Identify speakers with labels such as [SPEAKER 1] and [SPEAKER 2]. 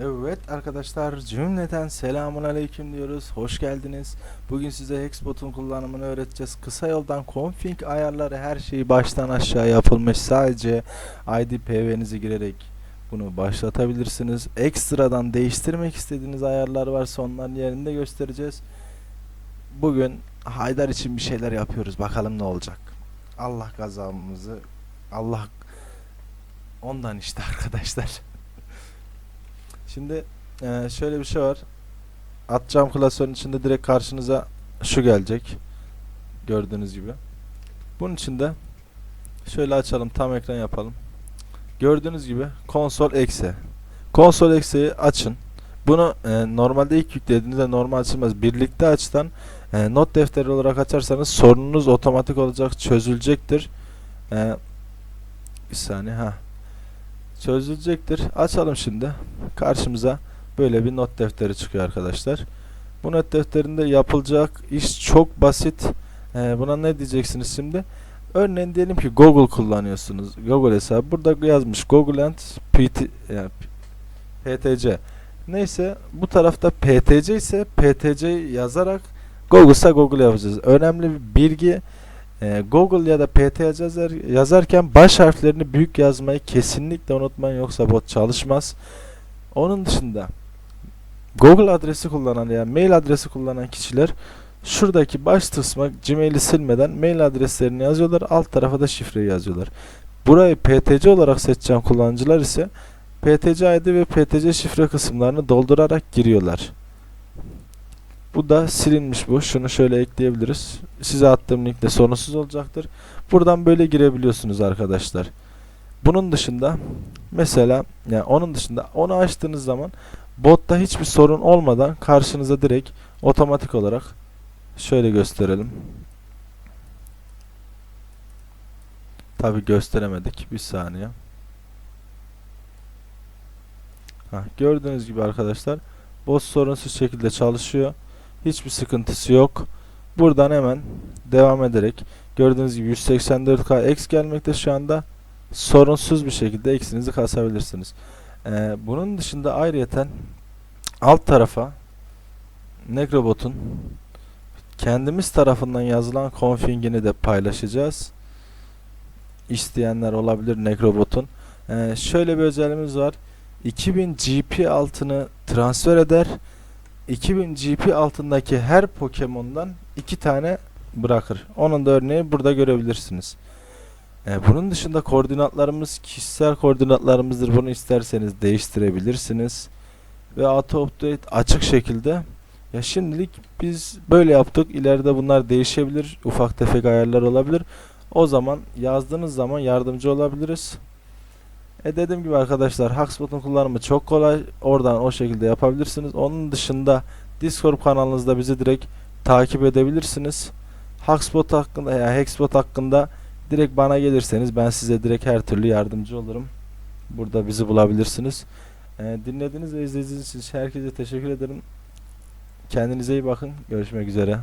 [SPEAKER 1] Evet arkadaşlar cümleten selamun aleyküm diyoruz. Hoş geldiniz. Bugün size Hexbot'un kullanımını öğreteceğiz. Kısa yoldan config ayarları her şeyi baştan aşağı yapılmış. Sadece ID PV'nizi girerek bunu başlatabilirsiniz. Ekstradan değiştirmek istediğiniz ayarlar varsa onların yerinde göstereceğiz. Bugün Haydar için bir şeyler yapıyoruz. Bakalım ne olacak. Allah kazamızı Allah ondan işte arkadaşlar. Şimdi eee, şöyle bir şey var. Atacağım klasörün içinde direkt karşınıza şu gelecek. Gördüğünüz gibi. Bunun içinde şöyle açalım tam ekran yapalım. Gördüğünüz gibi konsol eksi. Konsol eksiyi açın. Bunu eee, normalde ilk yüklediğinizde normal açılmaz. Birlikte açtan eee, not defteri olarak açarsanız sorununuz otomatik olacak çözülecektir. Eee, bir saniye ha çözülecektir. Açalım şimdi. Karşımıza böyle bir not defteri çıkıyor arkadaşlar. Bu not defterinde yapılacak iş çok basit. Ee, buna ne diyeceksiniz şimdi? Örneğin diyelim ki Google kullanıyorsunuz. Google hesabı. Burada yazmış Google and PT, yani PTC. Neyse bu tarafta PTC ise PTC yazarak Google'sa Google yapacağız. Önemli bir bilgi ee, Google ya da PT yazar, yazarken baş harflerini büyük yazmayı kesinlikle unutmayın yoksa bot çalışmaz. Onun dışında Google adresi kullanan ya mail adresi kullanan kişiler şuradaki baş kısma Gmail'i silmeden mail adreslerini yazıyorlar. Alt tarafa da şifreyi yazıyorlar. Burayı PTC olarak seçen kullanıcılar ise PTC ID ve PTC şifre kısımlarını doldurarak giriyorlar. Bu da silinmiş bu. Şunu şöyle ekleyebiliriz. Size attığım linkte sorunsuz olacaktır. Buradan böyle girebiliyorsunuz arkadaşlar. Bunun dışında mesela yani onun dışında onu açtığınız zaman botta hiçbir sorun olmadan karşınıza direkt otomatik olarak şöyle gösterelim. Tabi gösteremedik. Bir saniye. Hah, gördüğünüz gibi arkadaşlar bot sorunsuz şekilde çalışıyor. Hiçbir sıkıntısı yok. Buradan hemen devam ederek gördüğünüz gibi 184K X gelmekte şu anda sorunsuz bir şekilde X'inizi kasabilirsiniz. Ee, bunun dışında ayrıyeten alt tarafa Necrobot'un kendimiz tarafından yazılan config'ini de paylaşacağız. İsteyenler olabilir Necrobot'un. Ee, şöyle bir özelliğimiz var. 2000 GP altını transfer eder 2000 GP altındaki her Pokemon'dan iki tane bırakır. Onun da örneği burada görebilirsiniz. Ee, bunun dışında koordinatlarımız kişisel koordinatlarımızdır. Bunu isterseniz değiştirebilirsiniz. Ve auto update açık şekilde. Ya şimdilik biz böyle yaptık. İleride bunlar değişebilir. Ufak tefek ayarlar olabilir. O zaman yazdığınız zaman yardımcı olabiliriz. E dediğim gibi arkadaşlar Hubspot'un kullanımı çok kolay. Oradan o şekilde yapabilirsiniz. Onun dışında Discord kanalınızda bizi direkt takip edebilirsiniz. Hubspot hakkında ya Hexbot hakkında direkt bana gelirseniz ben size direkt her türlü yardımcı olurum. Burada bizi bulabilirsiniz. E, dinlediğiniz ve izlediğiniz için herkese teşekkür ederim. Kendinize iyi bakın. Görüşmek üzere.